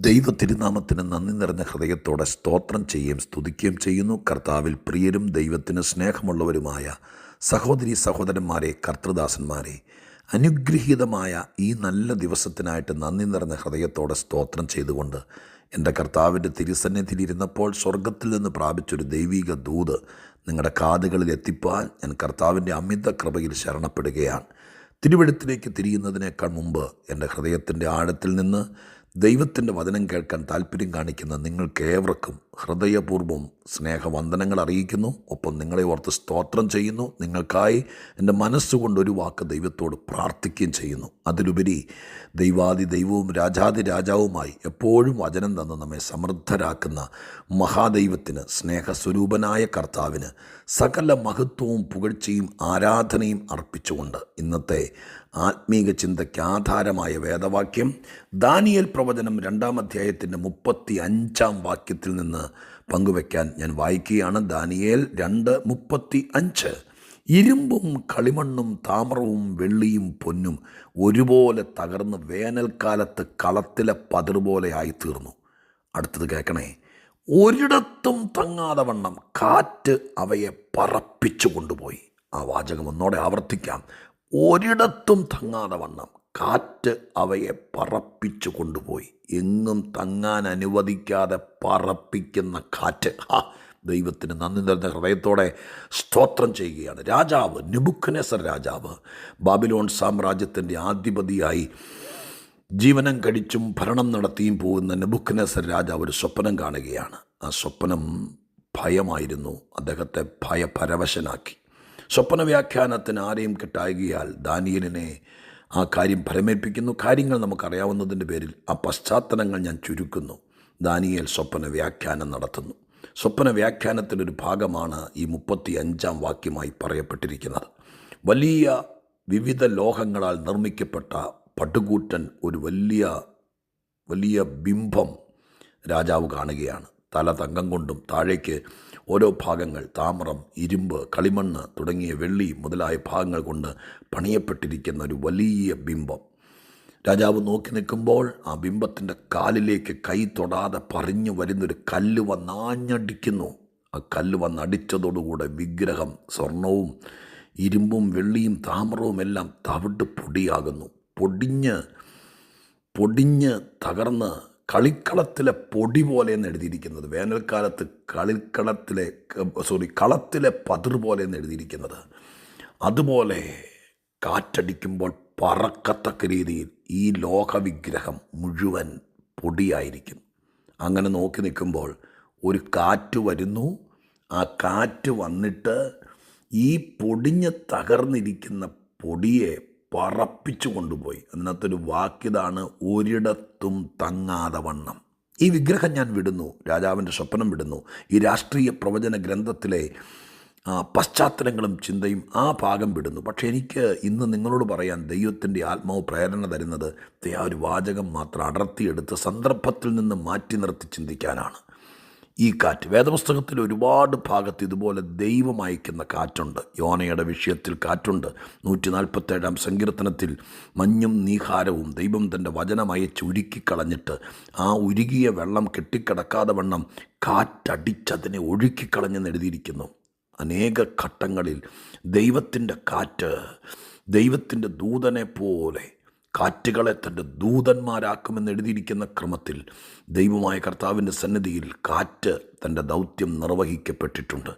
ദൈവ തിരുനാമത്തിന് നന്ദി നിറഞ്ഞ ഹൃദയത്തോടെ സ്തോത്രം ചെയ്യുകയും സ്തുതിക്കുകയും ചെയ്യുന്നു. കർത്താവിൽ പ്രിയരും ദൈവത്തിന് സ്നേഹമുള്ളവരുമായ സഹോദരി സഹോദരന്മാരെ കർത്തൃദാസന്മാരെ അനുഗ്രഹീതമായ ഈ നല്ല ദിവസത്തിനായിട്ട് നന്ദി നിറഞ്ഞ ഹൃദയത്തോടെ സ്തോത്രം ചെയ്തുകൊണ്ട് എന്റെ കർത്താവിന്റെ തിരുസന്നിധിയിലിരുന്നപ്പോൾ സ്വർഗത്തിൽ നിന്ന് പ്രാപിച്ചൊരു ദൈവിക ദൂത് നിങ്ങളുടെ കാതുകളിൽ എത്തിപ്പാൻ ഞാൻ കർത്താവിന്റെ അമിത കൃപയിൽ ശരണപ്പെടുകയാണ്. തിരുവഴുത്തിലേക്ക് തിരിയുന്നതിനേക്കാൾ മുമ്പ് എന്റെ ഹൃദയത്തിന്റെ ആഴത്തിൽ നിന്ന് ദൈവത്തിന്റെ വചനം കേൾക്കാൻ താല്പര്യം കാണിക്കുന്ന നിങ്ങൾക്കേവർക്കും ഹൃദയപൂർവം സ്നേഹവന്ദനങ്ങൾ അറിയിക്കുന്നു. ഒപ്പം നിങ്ങളെ ഓർത്ത് സ്തോത്രം ചെയ്യുന്നു. നിങ്ങൾക്കായി എന്റെ മനസ്സുകൊണ്ട് ഒരു വാക്ക് ദൈവത്തോട് പ്രാർത്ഥിക്കുകയും ചെയ്യുന്നു. അതിലുപരി ദൈവാദി ദൈവവും രാജാതി രാജാവുമായി എപ്പോഴും വചനം തന്ന് നമ്മെ സമൃദ്ധരാക്കുന്ന മഹാദൈവത്തിന് സ്നേഹസ്വരൂപനായ കർത്താവിന് സകല മഹത്വവും പുകഴ്ചയും ആരാധനയും അർപ്പിച്ചുകൊണ്ട് ഇന്നത്തെ ആത്മീക ചിന്തയ്ക്ക് ആധാരമായ വേദവാക്യം ദാനിയൽ പ്രവചനം രണ്ടാം അധ്യായത്തിന്റെ മുപ്പത്തി അഞ്ചാം വാക്യത്തിൽ നിന്ന് പങ്കുവയ്ക്കാൻ ഞാൻ വായിക്കുകയാണ്. ദാനിയേൽ രണ്ട് മുപ്പത്തി അഞ്ച് ഇരുമ്പും കളിമണ്ണും താമ്രവും വെള്ളിയും പൊന്നും ഒരുപോലെ തകർന്ന് വേനൽക്കാലത്ത് കളത്തിലെ പതിർപോലെ ആയിത്തീർന്നു. അടുത്തത് കേൾക്കണേ. ഒരിടത്തും തങ്ങാതെ വണ്ണം കാറ്റ് അവയെ പറപ്പിച്ചു കൊണ്ടുപോയി. ആ വാചകം ഒന്നോടെ ആവർത്തിക്കാം. ഒരിടത്തും തങ്ങാതെ വണ്ണം കാറ്റ് അവയെ പറപ്പിച്ചു കൊണ്ടുപോയി. എങ്ങും തങ്ങാൻ അനുവദിക്കാതെ പറപ്പിക്കുന്ന കാറ്റ്. ഹാ ദൈവത്തിന് നന്ദി നിറഞ്ഞ ഹൃദയത്തോടെ സ്തോത്രം ചെയ്യുകയാണ്. രാജാവ് നിബുഖനേസർ രാജാവ് ബാബിലോൺ സാമ്രാജ്യത്തിന്റെ ആധിപതിയായി ജീവനം കഴിച്ചും ഭരണം നടത്തിയും പോകുന്ന നെബുക്കനേസർ രാജാവ് ഒരു സ്വപ്നം കാണുകയാണ്. ആ സ്വപ്നം ഭയമായിരുന്നു. അദ്ദേഹത്തെ ഭയപരവശനാക്കി. സ്വപ്ന വ്യാഖ്യാനത്തിന് ആരെയും കിട്ടായികയാൽ ദാനിയലിനെ ആ കാര്യം ഫലമേൽപ്പിക്കുന്നു കാര്യങ്ങൾ നമുക്കറിയാവുന്നതിന്റെ പേരിൽ ആ പശ്ചാത്തലങ്ങൾ ഞാൻ ചുരുക്കുന്നു. ദാനിയേൽ സ്വപ്ന വ്യാഖ്യാനം നടത്തുന്നു. സ്വപ്ന വ്യാഖ്യാനത്തിലൊരു ഭാഗമാണ് ഈ മുപ്പത്തി അഞ്ചാം വാക്യമായി പറയപ്പെട്ടിരിക്കുന്നത്. വലിയ വിവിധ ലോഹങ്ങളാൽ നിർമ്മിക്കപ്പെട്ട പടുകൂറ്റൻ ഒരു വലിയ വലിയ ബിംബം രാജാവ് കാണുകയാണ്. തല തങ്കം കൊണ്ടും താഴേക്ക് ഓരോ ഭാഗങ്ങൾ താമ്രം ഇരുമ്പ് കളിമണ്ണ് തുടങ്ങിയ വെള്ളി മുതലായ ഭാഗങ്ങൾ കൊണ്ട് പണിയപ്പെട്ടിരിക്കുന്ന ഒരു വലിയ ബിംബം. രാജാവ് നോക്കി നിൽക്കുമ്പോൾ ആ ബിംബത്തിന്റെ കാലിലേക്ക് കൈ തൊടാതെ പറഞ്ഞു വരുന്നൊരു കല്ല് വന്നാഞ്ഞടിക്കുന്നു ആ കല്ല് വന്നടിച്ചതോടുകൂടെ വിഗ്രഹം സ്വർണവും ഇരുമ്പും വെള്ളിയും താമരവും എല്ലാം തവിട്ട് പൊടിയാകുന്നു. പൊടിഞ്ഞ് പൊടിഞ്ഞ് തകർന്ന് കളിക്കളത്തിലെ പൊടി പോലെ എന്ന് എഴുതിയിരിക്കുന്നത്. വേനൽക്കാലത്ത് കളിക്കളത്തിലെ സോറി കളത്തിലെ പതിർ പോലെ എന്ന് എഴുതിയിരിക്കുന്നത്. അതുപോലെ കാറ്റടിക്കുമ്പോൾ പറക്കത്തക്ക രീതിയിൽ ഈ ലോകവിഗ്രഹം മുഴുവൻ പൊടിയായിരിക്കും. അങ്ങനെ നോക്കി നിൽക്കുമ്പോൾ ഒരു കാറ്റ് വരുന്നു. ആ കാറ്റ് വന്നിട്ട് ഈ പൊടിഞ്ഞ് തകർന്നിരിക്കുന്ന പൊടിയെ പറപ്പിച്ചു കൊണ്ടുപോയി. അതിനകത്തൊരു വാക്കിതാണ് ഒരിടത്തും തങ്ങാതെ വണ്ണം. ഈ വിഗ്രഹം ഞാൻ വിടുന്നു രാജാവിന്റെ സ്വപ്നം വിടുന്നു. ഈ രാഷ്ട്രീയ പ്രവചന ഗ്രന്ഥത്തിലെ പശ്ചാത്തലങ്ങളും ചിന്തയും ആ ഭാഗം വിടുന്നു. പക്ഷേ എനിക്ക് ഇന്ന് നിങ്ങളോട് പറയാൻ ദൈവത്തിന്റെ ആത്മാവ് പ്രേരണ തരുന്നത് ആ ഒരു വാചകം മാത്രം അടർത്തിയെടുത്ത് സന്ദർഭത്തിൽ നിന്ന് മാറ്റി നിർത്തി ചിന്തിക്കാനാണ്. ഈ കാറ്റ്. വേദപുസ്തകത്തിൽ ഒരുപാട് ഭാഗത്ത് ഇതുപോലെ ദൈവം അയക്കുന്ന കാറ്റുണ്ട്. യോനയുടെ വിഷയത്തിൽ കാറ്റുണ്ട്. നൂറ്റി നാൽപ്പത്തേഴാം സങ്കീർത്തനത്തിൽ മഞ്ഞും നീഹാരവും ദൈവം തന്റെ വചനം അയച്ച് ഉരുക്കിക്കളഞ്ഞിട്ട് ആ ഉരുകിയ വെള്ളം കെട്ടിക്കിടക്കാതെ വണ്ണം കാറ്റടിച്ചതിനെ ഒഴുക്കിക്കളഞ്ഞെന്ന് എഴുതിയിരിക്കുന്നു. അനേക ഘട്ടങ്ങളിൽ ദൈവത്തിന്റെ കാറ്റ് ദൈവത്തിന്റെ ദൂതനെ പോലെ കാറ്റുകളെ തന്റെ ദൂതന്മാരാക്കുമെന്ന് എഴുതിയിരിക്കുന്ന ക്രമത്തിൽ ദൈവമായ കർത്താവിന്റെ സന്നിധിയിൽ കാറ്റ് തന്റെ ദൗത്യം നിർവഹിക്കപ്പെട്ടിട്ടുണ്ട്.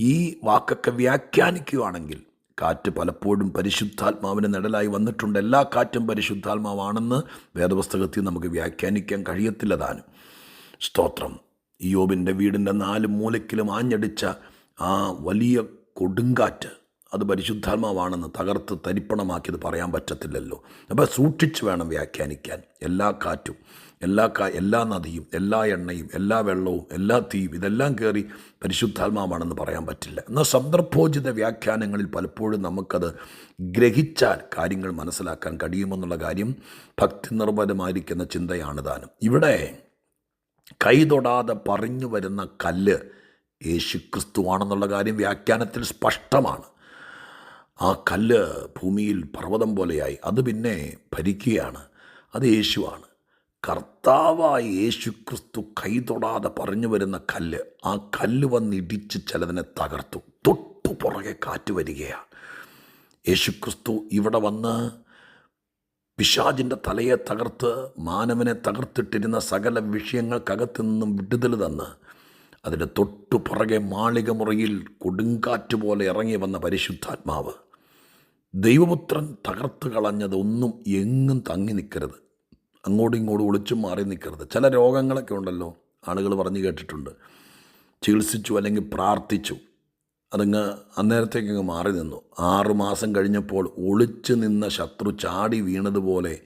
ഈ വാക്കൊക്കെ വ്യാഖ്യാനിക്കുകയാണെങ്കിൽ കാറ്റ് പലപ്പോഴും പരിശുദ്ധാത്മാവിന് നിഴലായി വന്നിട്ടുണ്ട്. എല്ലാ കാറ്റും പരിശുദ്ധാത്മാവാണെന്ന് വേദപുസ്തകത്തിൽ നമുക്ക് വ്യാഖ്യാനിക്കാൻ കഴിയത്തില്ല താനും. സ്തോത്രം. യോബിന്റെ വീടിന്റെ നാല് മൂലക്കിലും ആഞ്ഞടിച്ച ആ വലിയ കൊടുങ്കാറ്റ് അത് പരിശുദ്ധാത്മാവാണെന്ന് തകർത്ത് തരിപ്പണമാക്കിയത് പറയാൻ പറ്റത്തില്ലല്ലോ. അപ്പോൾ സൂക്ഷിച്ച് വേണം വ്യാഖ്യാനിക്കാൻ. എല്ലാ കാറ്റും എല്ലാ കാ എല്ലാ നദിയും എല്ലാ എണ്ണയും എല്ലാ വെള്ളവും എല്ലാ തീയും ഇതെല്ലാം കയറി പരിശുദ്ധാത്മാവാണെന്ന് പറയാൻ പറ്റില്ല. എന്നാൽ സന്ദർഭോചിത വ്യാഖ്യാനങ്ങളിൽ പലപ്പോഴും നമുക്കത് ഗ്രഹിച്ചാൽ കാര്യങ്ങൾ മനസ്സിലാക്കാൻ കഴിയുമെന്നുള്ള കാര്യം ഭക്തി നിർഭരമായിരിക്കുന്ന ചിന്തയാണ് താനും ഇവിടെ കൈതൊടാതെ പറഞ്ഞു വരുന്ന കല്ല് യേശുക്രിസ്തുവാണെന്നുള്ള കാര്യം വ്യാഖ്യാനത്തിൽ സ്പഷ്ടമാണ്. ആ കല്ല് ഭൂമിയിൽ പർവതം പോലെയായി. അത് പിന്നെ ഭരിക്കുകയാണ്. അത് യേശുവാണ്. കർത്താവായ യേശു ക്രിസ്തു കൈതൊടാതെ പറഞ്ഞു വരുന്ന കല്ല് ആ കല്ല് വന്നിടിച്ച് ചിലതിനെ തകർത്തു. തൊട്ടു പുറകെ കാറ്റ് വരികയാണ്. യേശു ക്രിസ്തു ഇവിടെ വന്ന് പിശാജിന്റെ തലയെ തകർത്ത് മാനവനെ തകർത്തിട്ടിരുന്ന സകല വിഷയങ്ങൾക്കകത്തു നിന്നും വിടുതൽ തന്ന് അതിന്റെ തൊട്ടു പുറകെ മാളിക മുറിയിൽ കൊടുങ്കാറ്റ് പോലെ ഇറങ്ങി വന്ന പരിശുദ്ധാത്മാവ് ദൈവപുത്രൻ തകർത്ത് കളഞ്ഞത് ഒന്നും എങ്ങും തങ്ങി നിൽക്കരുത്. അങ്ങോട്ടും ഇങ്ങോട്ടും ഒളിച്ചും മാറി നിൽക്കരുത്. ചില രോഗങ്ങളൊക്കെ ഉണ്ടല്ലോ ആളുകൾ പറഞ്ഞു കേട്ടിട്ടുണ്ട്. ചികിത്സിച്ചു അല്ലെങ്കിൽ പ്രാർത്ഥിച്ചു. അതങ്ങ് അന്നേരത്തേക്ക് അങ്ങ് മാറി നിന്നു. ആറു മാസം കഴിഞ്ഞപ്പോൾ ഒളിച്ചു നിന്ന ശത്രു ചാടി വീണതുപോലെ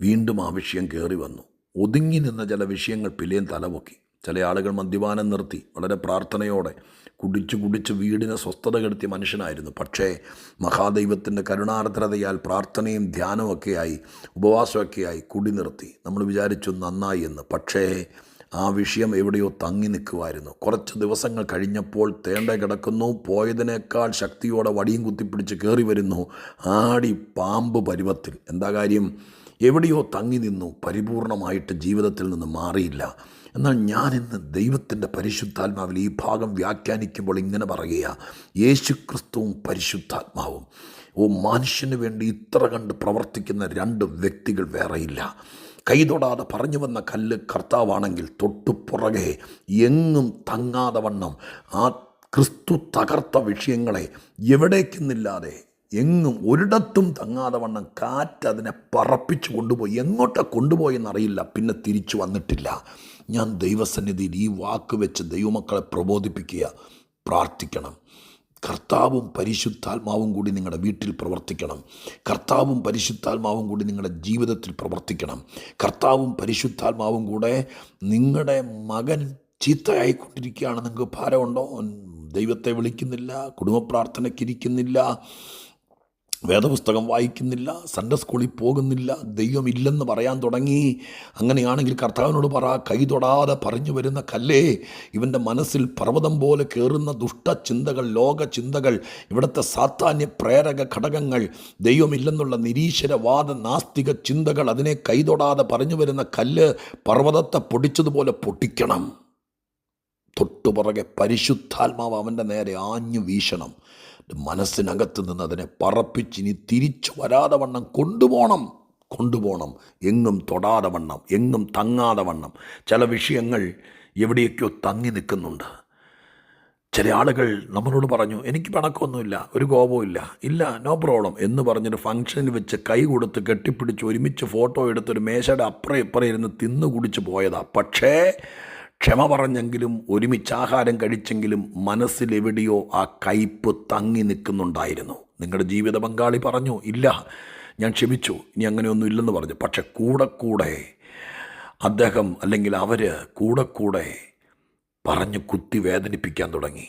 വീണ്ടും ആ വിഷയം കയറി വന്നു. ഒതുങ്ങി നിന്ന ചില വിഷയങ്ങൾ പിന്നെയും തലപൊക്കി. ചില ആളുകൾ മദ്യപാനം നിർത്തി. വളരെ പ്രാർത്ഥനയോടെ കുടിച്ചു കുടിച്ച് വീടിന് സ്വസ്ഥത കെടുത്തിയ മനുഷ്യനായിരുന്നു. പക്ഷേ മഹാദൈവത്തിന്റെ കരുണാർദ്രതയാൽ പ്രാർത്ഥനയും ധ്യാനമൊക്കെയായി ഉപവാസമൊക്കെയായി കുടി നിർത്തി. നമ്മൾ വിചാരിച്ചു നന്നായി എന്ന്. പക്ഷേ ആ വിഷയം എവിടെയോ തങ്ങി നിൽക്കുമായിരുന്നു കുറച്ച് ദിവസങ്ങൾ കഴിഞ്ഞപ്പോൾ തേണ്ട കിടക്കുന്നു. പോയതിനേക്കാൾ ശക്തിയോടെ വടിയും കുത്തിപ്പിടിച്ച് കയറി വരുന്നു. ആടി പാമ്പ് പരുവത്തിൽ. എന്താ കാര്യം? എവിടെയോ തങ്ങി നിന്നു. പരിപൂർണമായിട്ട് ജീവിതത്തിൽ നിന്ന് മാറിയില്ല. എന്നാൽ ഞാൻ ഇന്ന് ദൈവത്തിന്റെ പരിശുദ്ധാത്മാവിൽ ഈ ഭാഗം വ്യാഖ്യാനിക്കുമ്പോൾ ഇങ്ങനെ പറയുക യേശു ക്രിസ്തുവും പരിശുദ്ധാത്മാവും. ഓ മനുഷ്യന് വേണ്ടി ഇത്ര കണ്ട് പ്രവർത്തിക്കുന്ന രണ്ട് വ്യക്തികൾ വേറെയില്ല. കൈതൊടാതെ പറഞ്ഞു വന്ന കല്ല് കർത്താവാണെങ്കിൽ തൊട്ടുപുറകെ എങ്ങും തങ്ങാതെ വണ്ണം ആ ക്രിസ്തു തകർത്ത വിഷയങ്ങളെ എവിടേക്കെന്നില്ലാതെ എങ്ങും ഒരിടത്തും തങ്ങാതെ വണ്ണം കാറ്റ് അതിനെ പറപ്പിച്ചു കൊണ്ടുപോയി. എങ്ങോട്ട കൊണ്ടുപോയെന്നറിയില്ല പിന്നെ തിരിച്ചു വന്നിട്ടില്ല. ഞാൻ ദൈവസന്നിധിയിൽ ഈ വാക്ക് വെച്ച് ദൈവമക്കളെ പ്രബോധിപ്പിക്കുക പ്രാർത്ഥിക്കണം. കർത്താവും പരിശുദ്ധാത്മാവും കൂടി നിങ്ങളുടെ വീട്ടിൽ പ്രവർത്തിക്കണം. കർത്താവും പരിശുദ്ധാത്മാവും കൂടി നിങ്ങളുടെ ജീവിതത്തിൽ പ്രവർത്തിക്കണം. കർത്താവും പരിശുദ്ധാത്മാവും കൂടെ നിങ്ങളുടെ മകൻ ചീത്തയായിക്കൊണ്ടിരിക്കുകയാണ് നിങ്ങൾക്ക് ഭാരമുണ്ടോ? ദൈവത്തെ വിളിക്കുന്നില്ല. കുടുംബ പ്രാർത്ഥനയ്ക്കിരിക്കുന്നില്ല വേദപുസ്തകം വായിക്കുന്നില്ല സൺഡേ സ്കൂളിൽ പോകുന്നില്ല ദൈവമില്ലെന്ന് പറയാൻ തുടങ്ങി. അങ്ങനെയാണെങ്കിൽ കർത്താവിനോട് പറ കൈ തൊടാതെ പറഞ്ഞു വരുന്ന കല്ലേ ഇവന്റെ മനസ്സിൽ പർവതം പോലെ കയറുന്ന ദുഷ്ടചിന്തകൾ ലോക ചിന്തകൾ ഇവിടുത്തെ സാത്താന്യ പ്രേരക ഘടകങ്ങൾ ദൈവമില്ലെന്നുള്ള നിരീശ്വരവാദ നാസ്തിക ചിന്തകൾ അതിനെ കൈതൊടാതെ പറഞ്ഞു വരുന്ന കല്ല് പർവതത്തെ പൊടിച്ചതുപോലെ പൊട്ടിക്കണം. തൊട്ടുപുറകെ പരിശുദ്ധാത്മാവ് അവന്റെ നേരെ ആഞ്ഞു വീശണം. മനസ്സിനകത്ത് നിന്ന് അതിനെ പറപ്പിച്ചിനി തിരിച്ചു വരാതെ വണ്ണം കൊണ്ടുപോകണം. കൊണ്ടുപോകണം. എങ്ങും തൊടാതെ വണ്ണം എങ്ങും തങ്ങാതെ വണ്ണം. ചില വിഷയങ്ങൾ എവിടെയൊക്കെയോ തങ്ങി നിൽക്കുന്നുണ്ട്. ചില ആളുകൾ നമ്മളോട് പറഞ്ഞു എനിക്ക് പണക്കൊന്നുമില്ല ഒരു കോപവും ഇല്ല. നോ പ്രോബ്ലം എന്ന് പറഞ്ഞൊരു ഫംഗ്ഷനിൽ വെച്ച് കൈ കൊടുത്ത് കെട്ടിപ്പിടിച്ച് ഒരുമിച്ച് ഫോട്ടോ എടുത്തൊരു മേശയുടെ അപ്പുറം ഇപ്പുറം ഇരുന്ന് തിന്നു കുടിച്ച് പോയതാ. പക്ഷേ ക്ഷമ പറഞ്ഞെങ്കിലും ഒരുമിച്ച് ആഹാരം കഴിച്ചെങ്കിലും മനസ്സിലെവിടെയോ ആ കയ്പ് തങ്ങി നിൽക്കുന്നുണ്ടായിരുന്നു. നിങ്ങളുടെ ജീവിത പങ്കാളി പറഞ്ഞു ഇല്ല ഞാൻ ക്ഷമിച്ചു ഇനി അങ്ങനെയൊന്നും ഇല്ലെന്ന് പറഞ്ഞു. പക്ഷെ കൂടെ കൂടെ അദ്ദേഹം അല്ലെങ്കിൽ അവർ കൂടെ കൂടെ പറഞ്ഞ് കുത്തി വേദനിപ്പിക്കാൻ തുടങ്ങി.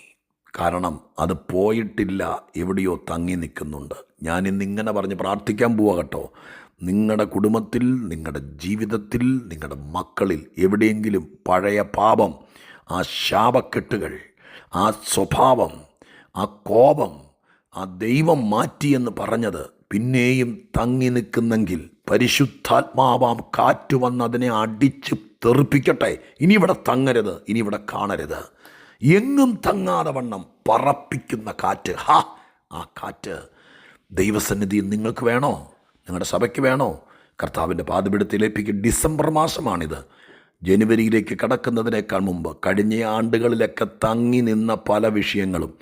കാരണം അത് പോയിട്ടില്ല എവിടെയോ തങ്ങി നിൽക്കുന്നുണ്ട്. ഞാനിന്ന് ഇങ്ങനെ പറഞ്ഞ് പ്രാർത്ഥിക്കാൻ പോവാ കേട്ടോ. നിങ്ങളുടെ കുടുംബത്തിൽ നിങ്ങളുടെ ജീവിതത്തിൽ നിങ്ങളുടെ മക്കളിൽ എവിടെയെങ്കിലും പഴയ പാപം ആ ശാപക്കെട്ടുകൾ ആ സ്വഭാവം ആ കോപം ആ ദൈവം മാറ്റിയെന്ന് പറഞ്ഞത് പിന്നെയും തങ്ങി നിൽക്കുന്നെങ്കിൽ പരിശുദ്ധാത്മാവാം കാറ്റ് വന്ന് അതിനെ അടിച്ച് തെറിപ്പിക്കട്ടെ. ഇനി ഇവിടെ തങ്ങരുത് ഇനി ഇവിടെ കാണരുത്. എങ്ങും തങ്ങാതെ വണ്ണം പറപ്പിക്കുന്ന കാറ്റ് ഹാ ആ കാറ്റ് ദൈവസന്നിധി നിങ്ങൾക്ക് വേണോ? നിങ്ങളുടെ സഭയ്ക്ക് വേണോ? കർത്താവിന്റെ പാതപിടുത്തിലേപ്പിക്ക് ഡിസംബർ മാസമാണിത്. ജനുവരിയിലേക്ക് കടക്കുന്നതിനേക്കാൾ മുമ്പ് കഴിഞ്ഞ ആണ്ടുകളിലൊക്കെ തങ്ങി നിന്ന പല വിഷയങ്ങളും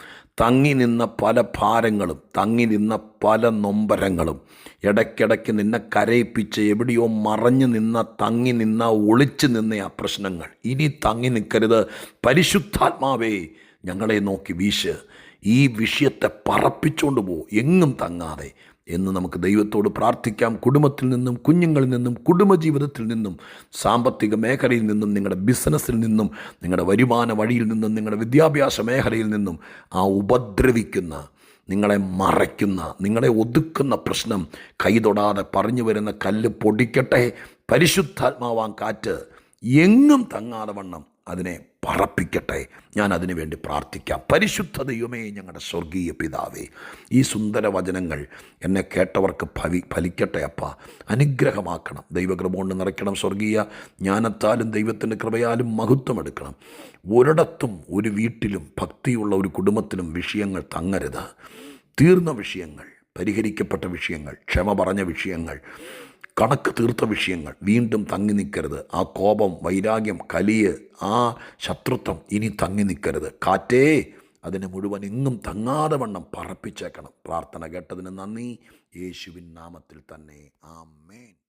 തങ്ങി നിന്ന പല ഭാരങ്ങളും തങ്ങി നിന്ന പല നൊമ്പരങ്ങളും ഇടയ്ക്കിടയ്ക്ക് നിന്നെ കരയിപ്പിച്ച് എവിടെയോ മറഞ്ഞു നിന്ന തങ്ങി നിന്ന ഒളിച്ചു നിന്ന ആ പ്രശ്നങ്ങൾ. ഇനി തങ്ങി നിൽക്കരുത്. പരിശുദ്ധാത്മാവേ ഞങ്ങളെ നോക്കി വീശ്. ഈ വിഷയത്തെ പറപ്പിച്ചുകൊണ്ട് പോകും എങ്ങും തങ്ങാതെ. എന്ന് നമുക്ക് ദൈവത്തോട് പ്രാർത്ഥിക്കാം. കുടുംബത്തിൽ നിന്നും കുഞ്ഞുങ്ങളിൽ നിന്നും കുടുംബജീവിതത്തിൽ നിന്നും സാമ്പത്തിക മേഖലയിൽ നിന്നും നിങ്ങളുടെ ബിസിനസ്സിൽ നിന്നും നിങ്ങളുടെ വരുമാന വഴിയിൽ നിന്നും നിങ്ങളുടെ വിദ്യാഭ്യാസ മേഖലയിൽ നിന്നും ആ ഉപദ്രവിക്കുന്ന നിങ്ങളെ മറയ്ക്കുന്ന നിങ്ങളെ ഒതുക്കുന്ന പ്രശ്നം കൈതൊടാതെ പറഞ്ഞു വരുന്ന കല്ല് പൊടിക്കട്ടെ. പരിശുദ്ധാത്മാവാൻ കാറ്റ് എങ്ങും തങ്ങാതെ വണ്ണം. അതിനെ പറപ്പിക്കട്ടെ. ഞാൻ അതിനു വേണ്ടി പ്രാർത്ഥിക്കാം. പരിശുദ്ധ ദൈവമേ ഞങ്ങളുടെ സ്വർഗീയ പിതാവേ ഈ സുന്ദര വചനങ്ങൾ എന്നെ കേട്ടവർക്ക് ഭവി ഫലിക്കട്ടെ അപ്പ. അനുഗ്രഹമാക്കണം. ദൈവകൃപ നിറയ്ക്കണം സ്വർഗീയ ജ്ഞാനത്താലും ദൈവത്തിന്റെ കൃപയാലും മഹത്വം എടുക്കണം. ഒരിടത്തും ഒരു വീട്ടിലും ഭക്തിയുള്ള ഒരു കുടുംബത്തിലും വിഷയങ്ങൾ തങ്ങരുത്. തീർന്ന വിഷയങ്ങൾ പരിഹരിക്കപ്പെട്ട വിഷയങ്ങൾ ക്ഷമ പറഞ്ഞ വിഷയങ്ങൾ കണക്ക് തീർത്ത വിഷയങ്ങൾ. വീണ്ടും തങ്ങി നിൽക്കരുത്. ആ കോപം വൈരാഗ്യം കലിയ് ആ ശത്രുത്വം ഇനി തങ്ങി നിൽക്കരുത്. കാറ്റേ അതിനെ മുഴുവൻ എങ്ങും തങ്ങാതെ വണ്ണം പറപ്പിച്ചേക്കണം. പ്രാർത്ഥന കേട്ടതിന് നന്ദി. യേശുവിൻ നാമത്തിൽ തന്നെ. ആമേൻ.